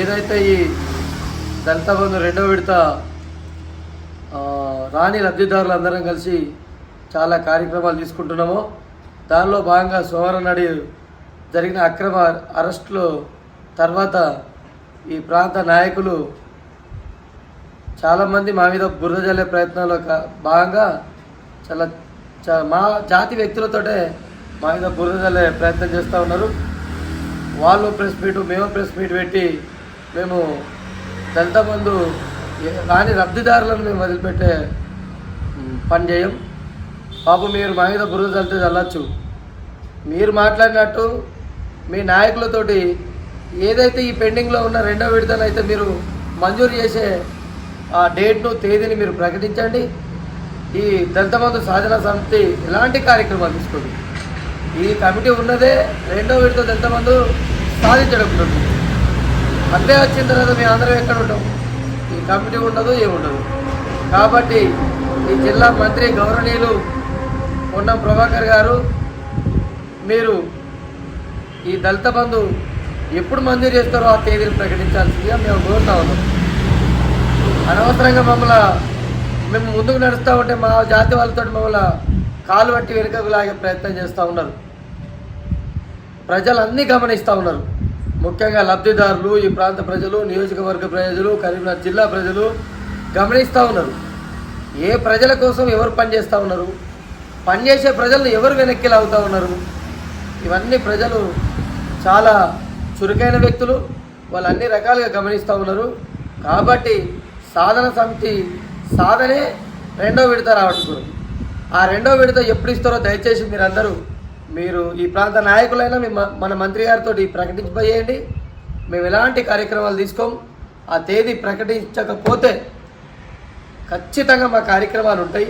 ఏదైతే ఈ దళిత బంధు రెండో విడత రాణి లబ్ధిదారులు లబ్ధిదారులందరం కలిసి చాలా కార్యక్రమాలు తీసుకుంటున్నామో. దానిలో భాగంగా సోమవారం నాడు జరిగిన అక్రమ అరెస్టులు తర్వాత ఈ ప్రాంత నాయకులు చాలామంది మా మీద బురద జల్లే ప్రయత్నంలో భాగంగా చాలా మా జాతి వ్యక్తులతోటే మా మీద బురద జల్లే ప్రయత్నం చేస్తూ ఉన్నారు. వాళ్ళు ప్రెస్ మీట్ మేము ప్రెస్ మీట్ పెట్టి మేము దళిత కానీ రాని లబ్ధిదారులను మేము వదిలిపెట్టే పని చేయం. పాపం మీరు మా మీద బురద చల్లితే చల్లచ్చు. మీరు మాట్లాడినట్టు మీ నాయకులతోటి ఏదైతే ఈ పెండింగ్లో ఉన్న రెండో విడతను అయితే మీరు మంజూరు చేసే ఆ డేట్ను తేదీని మీరు ప్రకటించండి. ఈ దళిత సాధన సమితి ఎలాంటి కార్యక్రమాలు తీసుకోండి ఈ కమిటీ ఉన్నదే రెండో విడత దళిత సాధించడం సాధించడం ఉంటుంది అంతే వచ్చిన తర్వాత మేము అందరం ఎక్కడ ఉంటాం? ఈ కమిటీ ఉండదు ఏముండదు కాబట్టి ఈ జిల్లా మంత్రి గౌరవనీయులు పొన్నం ప్రభాకర్ గారు మీరు ఈ దళిత బంధు ఎప్పుడు మంజూరు చేస్తారో ఆ తేదీని ప్రకటించాల్సిందిగా మేము కోరుతా ఉన్నాం. అనవసరంగా మమ్మల్ని మేము ముందుకు నడుస్తూ ఉంటే మా జాతి వాళ్ళతో మమ్మల్ని కాలు పట్టి వెనుకకు లాగే ప్రయత్నం చేస్తూ ఉన్నారు. ప్రజలు అన్నీ గమనిస్తూ ఉన్నారు. ముఖ్యంగా లబ్ధిదారులు ఈ ప్రాంత ప్రజలు నియోజకవర్గ ప్రజలు కరీంనగర్ జిల్లా ప్రజలు గమనిస్తూ ఉన్నారు. ఏ ప్రజల కోసం ఎవరు పనిచేస్తూ ఉన్నారు? పనిచేసే ప్రజలను ఎవరు వెనక్కి లాగుతూ ఉన్నారు? ఇవన్నీ ప్రజలు చాలా చురుకైన వ్యక్తులు. వాళ్ళు అన్ని రకాలుగా గమనిస్తూ ఉన్నారు. కాబట్టి సాధన సమితి సాధనే రెండో విడత రావడం ఆ రెండో విడత ఎప్పుడు ఇస్తారో దయచేసి మీరందరూ మీరు ఈ ప్రాంత నాయకులైనా మీ మన మంత్రి గారితో ప్రకటించబోయేయండి మేము ఎలాంటి కార్యక్రమాలు తీసుకోం ఆ తేదీ ప్రకటించకపోతే ఖచ్చితంగా మా కార్యక్రమాలు ఉంటాయి.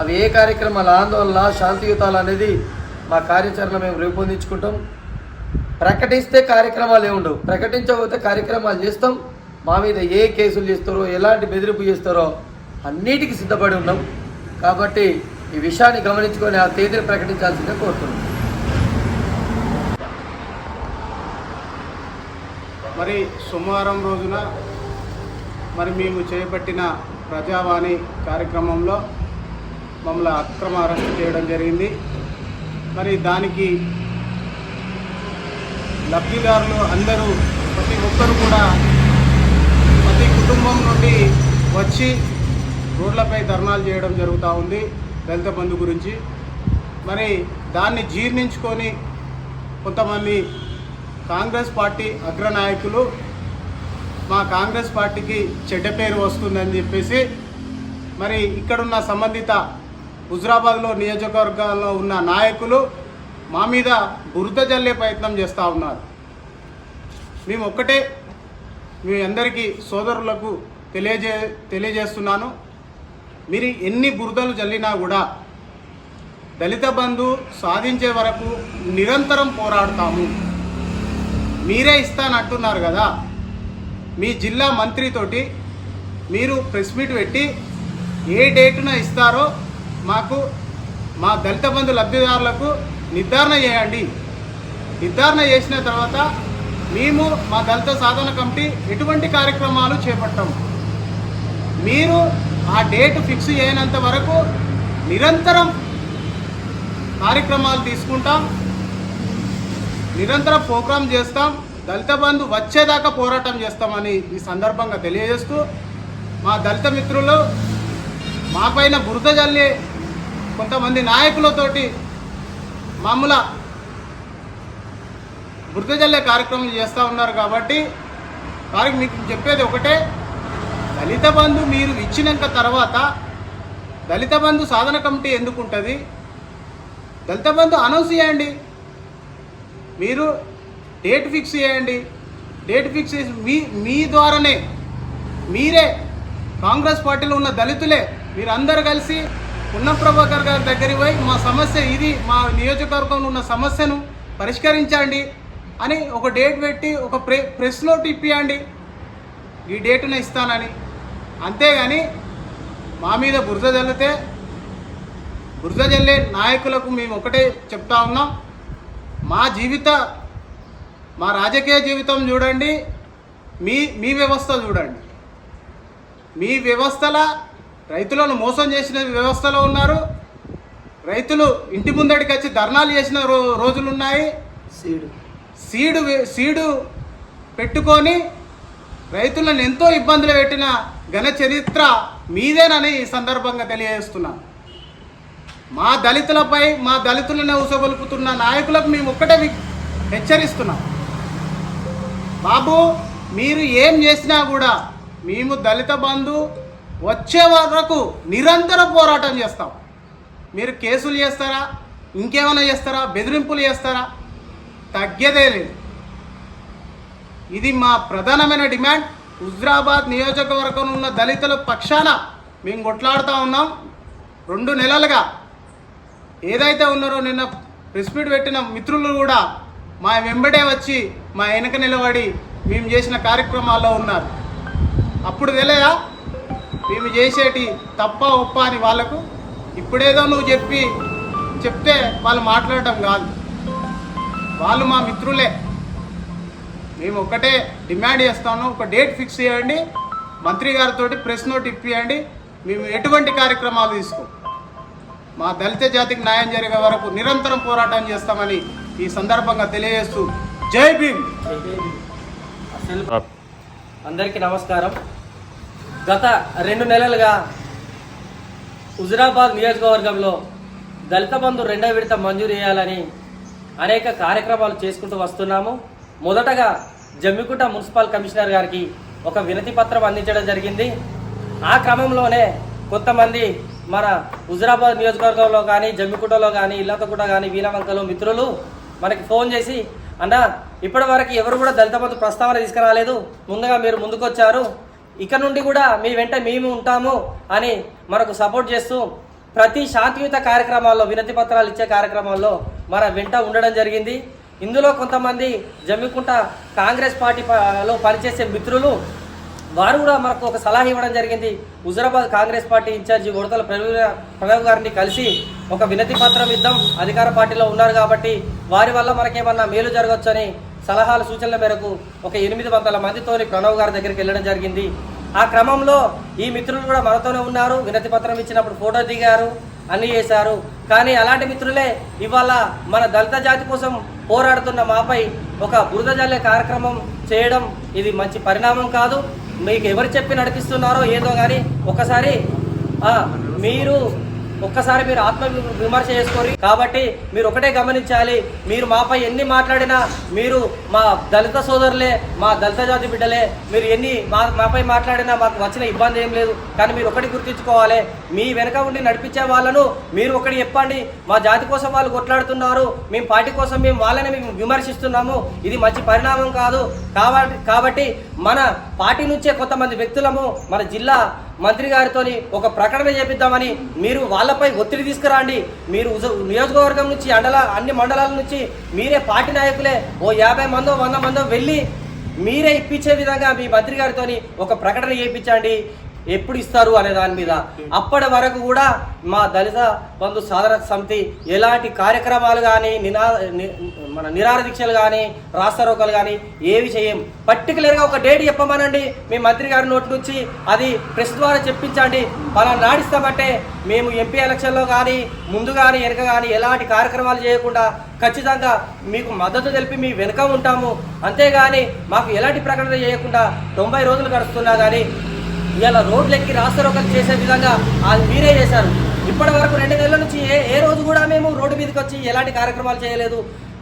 అవి ఏ కార్యక్రమాలు ఆందోళన శాంతియుతాలు అనేది మా కార్యాచరణ మేము రూపొందించుకుంటాం. ప్రకటిస్తే కార్యక్రమాలు ఏముండవు ప్రకటించకపోతే కార్యక్రమాలు చేస్తాం. మా మీద ఏ కేసులు చేస్తారో ఎలాంటి బెదిరింపు చేస్తారో అన్నిటికీ సిద్ధపడి ఉన్నాం. కాబట్టి ఈ విషయాన్ని గమనించుకొని ఆ తేదీని ప్రకటించాల్సిందే కోరుతున్నాను మరి సోమవారం రోజున మరి మేము చేపట్టిన ప్రజావాణి కార్యక్రమంలో మమ్మల్ని అక్రమ అరెస్ట్ చేయడం జరిగింది. మరి దానికి లబ్ధిదారులు అందరూ ప్రతి ఒక్కరు కూడా ప్రతి కుటుంబం నుండి వచ్చి రోడ్లపై ధర్నాలు చేయడం జరుగుతూ ఉంది. దళిత బంధు గురించి. మరి దాన్ని జీర్ణించుకొని కొంతమంది కాంగ్రెస్ పార్టీ అగ్రనాయకులు మా కాంగ్రెస్ పార్టీకి చెడ్డ పేరు వస్తుందని చెప్పేసి మరి ఇక్కడున్న సంబంధిత హుజరాబాద్లో నియోజకవర్గాల్లో ఉన్న నాయకులు మా మీద బురద జల్లే ప్రయత్నం చేస్తూ ఉన్నారు. మేము ఒక్కటే మీ అందరికీ సోదరులకు తెలియజే తెలియజేస్తున్నాను. మీరు ఎన్ని బురదలు జల్లినా కూడా దళిత బంధు సాధించే వరకు నిరంతరం పోరాడతాము. మీరే ఇస్తానంటున్నారు కదా. మీ జిల్లా మంత్రితోటి మీరు ప్రెస్ మీట్ పెట్టి ఏ డేటున ఇస్తారో మాకు మా దళిత బంధు లబ్ధిదారులకు నిర్ధారణ చేయండి. నిర్ధారణ చేసిన తర్వాత మేము మా దళిత సాధన కమిటీ ఎటువంటి కార్యక్రమాలు చేపట్టాము మీరు ఆ డేట్ ఫిక్స్ చేయనంత వరకు నిరంతరం కార్యక్రమాలు తీసుకుంటాం నిరంతరం ప్రోగ్రాం చేస్తాం దళిత బంధు వచ్చేదాకా పోరాటం చేస్తామని ఈ సందర్భంగా తెలియజేస్తూ మా దళిత మిత్రులు మాపైన బురద జల్లే కొంతమంది నాయకులతోటి మామూల బురద జల్లే కార్యక్రమం చేస్తూ ఉన్నారు కాబట్టి వారికి మీకు చెప్పేది ఒకటే దళిత బంధు మీరు ఇచ్చినాక తర్వాత దళిత బంధు సాధన కమిటీ ఎందుకు ఉంటుంది దళిత బంధు అనౌన్స్ చేయండి. మీరు డేట్ ఫిక్స్ చేయండి. డేట్ ఫిక్స్ చేసి మీ మీ ద్వారానే మీరే కాంగ్రెస్ పార్టీలో ఉన్న దళితులే మీరందరూ కలిసి ఉన్న ప్రభాకర్ గారి దగ్గరికి పోయి మా సమస్య ఇది మా నియోజకవర్గంలో ఉన్న సమస్యను పరిష్కరించండి అని ఒక డేట్ పెట్టి ఒక ప్రె ప్రెస్ నోట్ ఇప్పియండి. ఈ డేటున ఇస్తానని. అంతేగాని మా మీద బురద జల్లితే బురద జల్లే నాయకులకు మేము ఒకటే చెప్తా ఉన్నాం. మా జీవిత మా రాజకీయ జీవితం చూడండి మీ మీ వ్యవస్థ చూడండి. మీ వ్యవస్థల రైతులను మోసం చేసిన వ్యవస్థలో ఉన్నారు. రైతులు ఇంటి ముందడికి వచ్చి ధర్నాలు చేసిన రో రోజులు ఉన్నాయి సీడు సీడు సీడు పెట్టుకొని రైతులను ఎంతో ఇబ్బందులు పెట్టిన ఘన చరిత్ర మీదేనని ఈ సందర్భంగా తెలియజేస్తున్నాను మా దళితులపై మా దళితులను ఉసగొలుపుతున్న నాయకులకు మేము ఒక్కటే హెచ్చరిస్తున్నాం. బాబు మీరు ఏం చేసినా కూడా మేము దళిత బంధు వచ్చే వరకు నిరంతర పోరాటం చేస్తాం. మీరు కేసులు చేస్తారా? ఇంకేమైనా చేస్తారా? బెదిరింపులు చేస్తారా? తగ్గేదే లేదు. ఇది మా ప్రధానమైన డిమాండ్. హుజరాబాద్ నియోజకవర్గం ఉన్న దళితుల పక్షాన మేము కొట్లాడుతూ ఉన్నాం. రెండు నెలలుగా ఏదైతే ఉన్నారో నిన్న ప్రెస్ మీట్ పెట్టిన మిత్రులు కూడా మా వెంబడే వచ్చి మా వెనక నిలబడి మేము చేసిన కార్యక్రమాల్లో ఉన్నారు. అప్పుడు తెలియదా? మేము చేసేటి తప్ప ఒప్ప అని వాళ్ళకు? ఇప్పుడేదో నువ్వు చెప్పి చెప్తే వాళ్ళు మాట్లాడటం కాదు. వాళ్ళు మా మిత్రులే. మేము ఒకటే డిమాండ్ చేస్తాను. ఒక డేట్ ఫిక్స్ చేయండి. మంత్రి గారితో ప్రెస్ నోట్ ఇప్పియండి. మేము ఎటువంటి కార్యక్రమాలు తీసుకో. మా దళిత జాతికి న్యాయం జరిగే వరకు నిరంతరం పోరాటం చేస్తామని ఈ సందర్భంగా తెలియజేస్తూ జై భీమ్. అందరికీ నమస్కారం. గత రెండు నెలలుగా హుజురాబాద్ నియోజకవర్గంలో దళిత బంధు రెండో విడత మంజూరు చేయాలని అనేక కార్యక్రమాలు చేసుకుంటూ వస్తున్నాము. మొదటగా జమ్మికుంట మున్సిపల్ కమిషనర్ గారికి ఒక వినతి పత్రం అందించడం జరిగింది. ఆ క్రమంలోనే కొంతమంది మన హుజురాబాద్ నియోజకవర్గంలో కానీ జమ్మికుంటలో కానీ ఇల్లతకుంట కానీ వీరవంకలో మిత్రులు మనకి ఫోన్ చేసి అన్న ఇప్పటివరకు ఎవరు కూడా దళిత బంధు ప్రస్తావన తీసుకురాలేదు. ముందుగా మీరు ముందుకొచ్చారు. ఇక నుండి కూడా మీ వెంట మేము ఉంటాము అని మనకు సపోర్ట్ చేస్తూ ప్రతి శాంతియుత కార్యక్రమాల్లో వినతి పత్రాలు ఇచ్చే కార్యక్రమాల్లో మన వెంట ఉండడం జరిగింది. ఇందులో కొంతమంది జమ్మికుంట కాంగ్రెస్ పార్టీ పనిచేసే మిత్రులు వారు కూడా మనకు ఒక సలహా ఇవ్వడం జరిగింది. Huzurabad Congress party in charge Udathala Pranav Pranav గారిని కలిసి ఒక వినతి పత్రం ఇద్దాం. అధికార పార్టీలో ఉన్నారు కాబట్టి వారి వల్ల మనకేమన్నా మేలు జరగవచ్చని సలహాల సూచనల మేరకు ఒక ఎనిమిది వందల మందితోని ప్రణవ్ గారి దగ్గరికి వెళ్ళడం జరిగింది. ఆ క్రమంలో ఈ మిత్రులు కూడా మనతోనే ఉన్నారు. వినతి పత్రం ఇచ్చినప్పుడు ఫోటో దిగారు అన్నీ చేశారు. కానీ అలాంటి మిత్రులే ఇవాళ మన దళిత జాతి కోసం పోరాడుతున్న మాపై ఒక బురద జల్లే కార్యక్రమం చేయడం ఇది మంచి పరిణామం కాదు. మీకు ఎవరు చెప్పి నడిపిస్తున్నారో ఏదో కానీ ఒకసారి మీరు ఒక్కసారి మీరు ఆత్మ విమర్శ చేసుకోరు కాబట్టి మీరు ఒకటే గమనించాలి. మీరు మాపై ఎన్ని మాట్లాడినా మీరు మా దళిత సోదరులే మా దళిత జాతి బిడ్డలే మీరు ఎన్ని మా మాపై మాట్లాడినా మాకు వచ్చిన ఇబ్బంది ఏం లేదు. కానీ మీరు ఒకటి గుర్తించుకోవాలి. మీ వెనక ఉండి నడిపించే వాళ్ళను మీరు ఒకటి చెప్పండి. మా జాతి కోసం వాళ్ళు కొట్లాడుతున్నారు. మేము పార్టీ కోసం మేము వాళ్ళని మేము విమర్శిస్తున్నాము. ఇది మంచి పరిణామం కాదు. కాబట్టి కాబట్టి మన పార్టీ నుంచే కొంతమంది వ్యక్తులము మన జిల్లా మంత్రి గారితో ఒక ప్రకటన చేపిద్దామని మీరు వాళ్ళపై ఒత్తిడి తీసుకురండి. మీరు నియోజకవర్గం నుంచి అండల అన్ని మండలాల నుంచి మీరే పార్టీ నాయకులే. ఓ యాభై మందో వంద మందో వెళ్ళి మీరే ఇప్పించే విధంగా మీ మంత్రి గారితో ఒక ప్రకటన చేయించండి ఎప్పుడు ఇస్తారు అనే దాని మీద. అప్పటి వరకు కూడా మా దళిత బంధు సాధన సమితి ఎలాంటి కార్యక్రమాలు కానీ నినా మన నిరార దీక్షలు కానీ రాస్తారోకలు కానీ ఏవి చేయం. పర్టికులర్గా ఒక డేట్ చెప్పమనండి. మీ మంత్రి గారి నోటి నుంచి అది ప్రెస్ ద్వారా చెప్పించండి. మనం నాడిస్తామంటే మేము ఎంపీ ఎలక్షన్లో కానీ ముందు కానీ వెనక కానీ ఎలాంటి కార్యక్రమాలు చేయకుండా ఖచ్చితంగా మీకు మద్దతు తెలిపి మీ వెనుక ఉంటాము. అంతేగాని మాకు ఎలాంటి ప్రకటన చేయకుండా తొంభై రోజులు గడుస్తున్నా కానీ ఇలా రోడ్లు ఎక్కి రాస్తారోకలు చేసే విధంగా అది మీరే చేశారు. ఇప్పటి వరకు రెండు నెలల నుంచి ఏ ఏ రోజు కూడా మేము రోడ్డు మీదకి వచ్చి ఎలాంటి కార్యక్రమాలు చేయలేదు.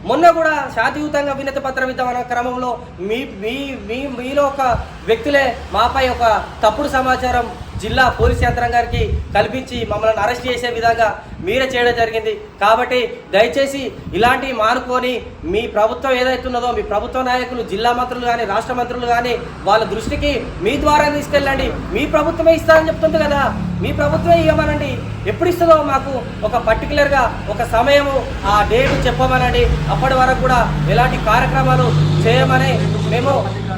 మొన్న కూడా శాంతియుతంగా వినతి పత్రం ఇద్దామన్న క్రమంలో మీ మీ మీ మీలో ఒక వ్యక్తులే మాపై ఒక తప్పుడు సమాచారం జిల్లా పోలీస్ యంత్రాంగానికి కల్పించి మమ్మల్ని అరెస్ట్ చేసే విధంగా మీరే చేయడం జరిగింది. కాబట్టి దయచేసి ఇలాంటివి మానుకొని మీ ప్రభుత్వం ఏదైతున్నదో మీ ప్రభుత్వ నాయకులు జిల్లా మంత్రులు కానీ రాష్ట్ర మంత్రులు కానీ వాళ్ళ దృష్టికి మీ ద్వారా తీసుకెళ్ళండి. మీ ప్రభుత్వమే ఇస్తారని చెప్తుంది కదా. మీ ప్రభుత్వమే ఇవ్వమనండి. ఎప్పుడు ఇస్తుందో మాకు ఒక పర్టికులర్గా ఒక సమయము ఆ డేట్ చెప్పమనండి. అప్పటి వరకు కూడా ఎలాంటి కార్యక్రమాలు చేయమని మేము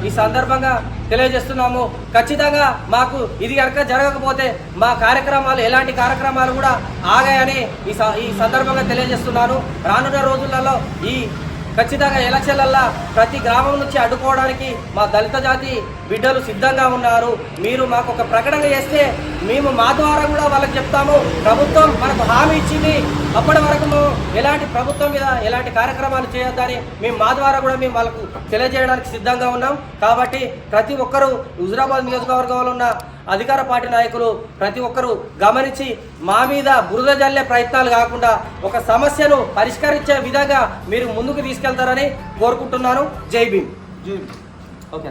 ఈ సందర్భంగా తెలియజేస్తున్నాము. ఖచ్చితంగా మాకు ఇది కనుక జరగకపోతే మా కార్యక్రమాలు ఎలాంటి కార్యక్రమాలు కూడా ఆగాయని ఈ స- ఈ సందర్భంగా తెలియజేస్తున్నాను. రానున్న రోజులలో ఈ ఖచ్చితంగా ఎలక్షన్లల్లా ప్రతి గ్రామం నుంచి అడ్డుకోవడానికి మా దళిత జాతి బిడ్డలు సిద్ధంగా ఉన్నారు. మీరు మాకు ఒక ప్రకటన చేస్తే మేము మా ద్వారా కూడా వాళ్ళకి చెప్తాము. ప్రభుత్వం మనకు హామీ ఇచ్చింది. అప్పటి వరకు ఎలాంటి ప్రభుత్వం మీద ఎలాంటి కార్యక్రమాలు చేయొద్దని మేము మా ద్వారా కూడా మేము వాళ్ళకు తెలియజేయడానికి సిద్ధంగా ఉన్నాం. కాబట్టి ప్రతి ఒక్కరూ హుజురాబాద్ నియోజకవర్గంలో ఉన్న అధికార పార్టీ నాయకులు ప్రతి ఒక్కరూ గమనించి మా మీద బురద జల్లే ప్రయత్నాలు కాకుండా ఒక సమస్యను పరిష్కరించే విధంగా మీరు ముందుకు తీసుకెళ్తారని కోరుకుంటున్నాను. జై భీమ్.